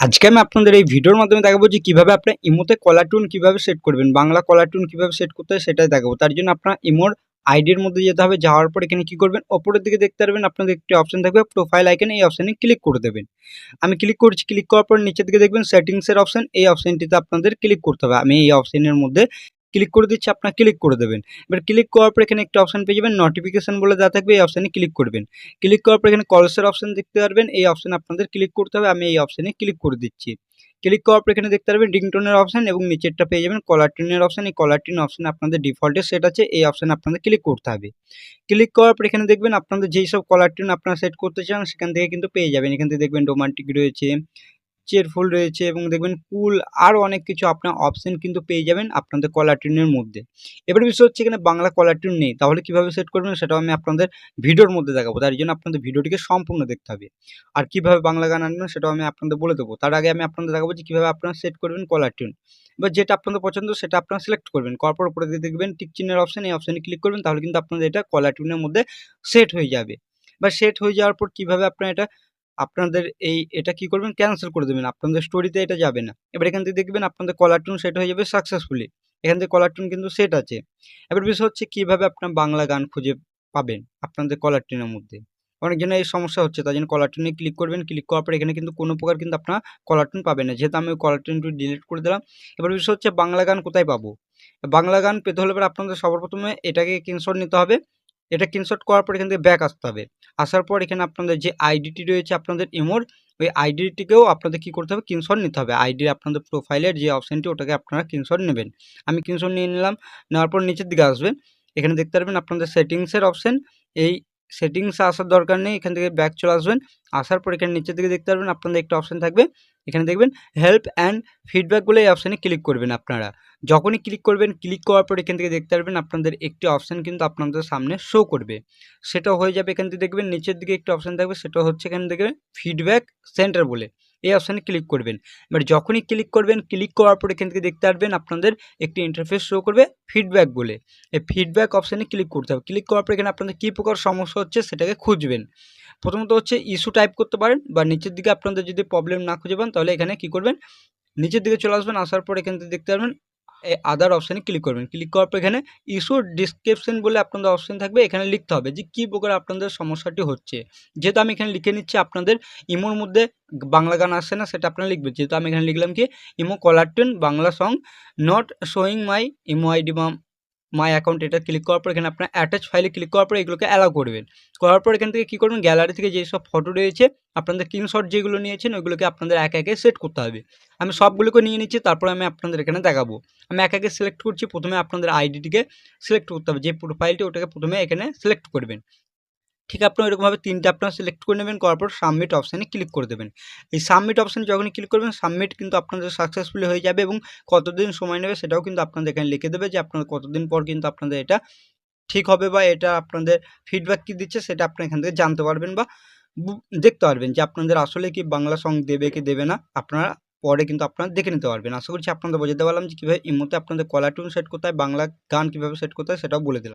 আজকে আমি আপনাদের এই ভিডিওর মাধ্যমে দেখাবো যে কীভাবে আপনার ইমোতে কলার টুন কীভাবে সেট করবেন, বাংলা কলার টুন কীভাবে সেট করতে হয় সেটাই দেখাবো। তার জন্য আপনার ইমোর আইডির মধ্যে যেতে হবে, যাওয়ার পর এখানে কি করবেন, ওপরের দিকে দেখতে পারবেন, আপনাদের একটি অপশন থাকবে প্রোফাইল আইকেন এই অপশানে ক্লিক করে দেবেন। আমি ক্লিক করছি ক্লিক করার পর নিচের দিকে দেখবেন সেটিংসের অপশন এই অপশানটিতে আপনাদের ক্লিক করতে হবে। আমি এই অপশানের মধ্যে ক্লিক করে দিচ্ছি, আপনার ক্লিক করে দেবেন। এবার ক্লিক করার পর এখানে একটা অপশন পেয়ে যাবেন নোটিফিকেশন বলে দেওয়া থাকবে, এই অপশনে ক্লিক করবেন। ক্লিক করার পর এখানে কলসের অপশন দেখতে পারবেন, এই অপশনে আপনাদের ক্লিক করতে হবে, আমি এই অপশনে ক্লিক করে দিচ্ছি। ক্লিক করার পর এখানে দেখতে পারবেন রিংটোনের অপশন এবং নিচেরটা পেয়ে যাবেন কলার টিউনের অপশন এই কলার টিউন অপশন আপনাদের ডিফল্টে সেট আছে, এই অপশনে আপনাদের ক্লিক করতে হবে। ক্লিক করার পর এখানে দেখবেন, আপনাদের যেই সব কলার টিউন আপনারা সেট করতে চান, সেখান থেকে কিন্তু পেয়ে যাবেন। এখান থেকে দেখবেন রোমান্টিক রয়েছে চেয়ারফুল রয়েছে এবং দেখবেন কুল আরও অনেক কিছু আপনার অপশন কিন্তু পেয়ে যাবেন আপনাদের কলার টিউনের মধ্যে। এবার বিষয় হচ্ছে এখানে বাংলা কলার টিউন নেই, তাহলে কীভাবে সেট করবেন সেটাও আমি আপনাদের ভিডিওর মধ্যে দেখাবো, তার জন্য আপনাদের ভিডিওটিকে সম্পূর্ণ দেখতে হবে। আর কীভাবে বাংলা গান আনবেন সেটাও আমি আপনাদের বলে দেবো, তার আগে আমি আপনাদের দেখাবো যে কীভাবে আপনারা সেট করবেন কলার টিউন এবার যেটা আপনাদের পছন্দ সেটা আপনারা সিলেক্ট করবেন, করার পর উপরে দেখবেন টিক চিহ্নের অপশন এই অপশানে ক্লিক করবেন, তাহলে কিন্তু আপনাদের এটা কলার টিউনের মধ্যে সেট হয়ে যাবে। বা সেট হয়ে যাওয়ার পর কীভাবে আপনারা এটা আপনাদের এই এটা কি করবেন? ক্যান্সেল করে দেবেন। আপনাদের স্টোরিতে এটা যাবে না। এবার এখান থেকে দেখবেন আপনাদের কলার টিউন সেট হয়ে যাবে সাকসেসফুলি এখান থেকে কলার টিউন কিন্তু সেট আছে। এবার বিষয় হচ্ছে কীভাবে আপনার বাংলা গান খুঁজে পাবেন আপনাদের কলার টিউনের মধ্যে? অনেকজনের এই সমস্যা হচ্ছে তাই জন্য কলার টুনে ক্লিক করবেন। ক্লিক করার পর এখানে কিন্তু কোনো প্রকার কিন্তু আপনার কলার টুন পাবেন না। যেহেতু আমি কলার টিউনটি ডিলিট করে দিলাম। এবার বিষয় হচ্ছে বাংলা গান কোথায় পাবো? বাংলা গান পেতে হলে এবার আপনাদের সবার প্রথমে এটাকে স্ক্রিনশট নিতে হবে। এটা স্ক্রিনশট করার পর এখান থেকে ব্যাক আসতে হবে। আসার পর এখানে আপনাদের যে আইডিটি রয়েছে আপনাদের ইমোর ওই আইডিটিকেও আপনাদের কী করতে হবে? স্ক্রিনশট নিতে হবে। আইডি আপনাদের প্রোফাইলের যে অপশানটি ওটাকে আপনারা স্ক্রিনশট নেবেন। আমি স্ক্রিনশট নিয়ে নিলাম, নেওয়ার পর নিচের দিকে আসবেন। এখানে দেখতে পারবেন আপনাদের সেটিংসের অপশান এই সেটিংসে আসার দরকার নেই, এখান থেকে ব্যাক চলে আসবেন, আসার পর এখানে নিচের দিকে দেখতে পারবেন, আপনাদের একটা অপশান থাকবে, এখানে দেখবেন হেল্প অ্যান্ড ফিডব্যাক বলে এই অপশানে ক্লিক করবেন আপনারা। যখনই ক্লিক করবেন ক্লিক করার পর এখান থেকে দেখতে পারবেন আপনাদের একটি অপশান কিন্তু আপনাদের সামনে শো করবে। সেটা হয়ে যাবে এখান থেকে দেখবেন, নিচের দিকে একটি অপশান থাকবে, সেটা হচ্ছে এখানে দেখবেন ফিডব্যাক সেন্টার বলে। এই অপশানে ক্লিক করবেন। এবার যখনই ক্লিক করবেন ক্লিক করার পরে এখান থেকে দেখতে পারবেন আপনাদের একটি ইন্টারফেস শো করবে ফিডব্যাক বলে। এই ফিডব্যাক অপশানে ক্লিক করতে হবে। ক্লিক করার পর এখানে আপনাদের কী প্রকার সমস্যা হচ্ছে সেটাকে খুঁজবেন। প্রথমত হচ্ছে ইস্যু টাইপ করতে পারেন বা নিচের দিকে আপনাদের যদি প্রবলেম না খুঁজে পান তাহলে এখানে কী করবেন? নিচের দিকে চলে আসবেন, আসার পর এখান থেকে দেখতে পারবেন এই আদার অপশানে ক্লিক করবেন। ক্লিক করার পর এখানে ইস্যু ডিসক্রিপশন বলে আপনাদের অপশান থাকবে। এখানে লিখতে হবে যে কী প্রকার আপনাদের সমস্যাটি হচ্ছে। যেহেতু আমি এখানে লিখে নিচ্ছি আপনাদের ইমোর মধ্যে বাংলা গান আসছে না, সেটা আপনারা লিখবেন। যেহেতু আমি এখানে লিখলাম কি, Imo caller tune Bangla song not showing my Imo ID বা মাই অ্যাকাউন্ট এটা ক্লিক করার পর এখানে আপনার অ্যাটাচ ফাইলে ক্লিক করার পর এগুলোকে অ্যালাউ করবেন। করার পর এখান থেকে কী করবেন? গ্যালারি থেকে যেসব ফটো রয়েছে, আপনাদের স্ক্রিনশট যেগুলো নিয়েছেন, ওইগুলোকে আপনাদের এক একে সেট করতে হবে। আমি সবগুলোকে নিয়ে নিচ্ছি, তারপর আমি আপনাদের এখানে দেখাবো। আমি এক একে সিলেক্ট করছি, প্রথমে আপনাদের আইডিটিকে সিলেক্ট করতে হবে। যে প্রোফাইলটি ওটাকে প্রথমে এখানে সিলেক্ট করবেন। ঠিক আপনার এরকমভাবে তিনটে আপনারা সিলেক্ট করে নেবেন, করার পর সাবমিট অপশানে ক্লিক করে দেবেন। এই সাবমিট অপশানে যখনই ক্লিক করবেন সাবমিট কিন্তু আপনাদের সাকসেসফুলি হয়ে যাবে এবং কতদিন সময় নেবে সেটাও কিন্তু আপনাদের এখানে লিখে দেবে যে আপনাদের কতদিন পর কিন্তু আপনাদের এটা ঠিক হবে বা এটা আপনাদের ফিডব্যাক কী দিচ্ছে সেটা আপনি এখান থেকে জানতে পারবেন বা দেখতে পারবেন যে আপনাদের আসলে কি বাংলা সং দেবে কি দেবে না, আপনারা পরে কিন্তু আপনারা দেখে নিতে পারবেন। আশা করছি আপনাদের বোঝাতে পারলাম যে কীভাবে এই মুহূর্তে আপনাদের কলার টিউন সেট করতে হয় বাংলা গান কীভাবে সেট করতে হয় সেটাও বলে দিলাম।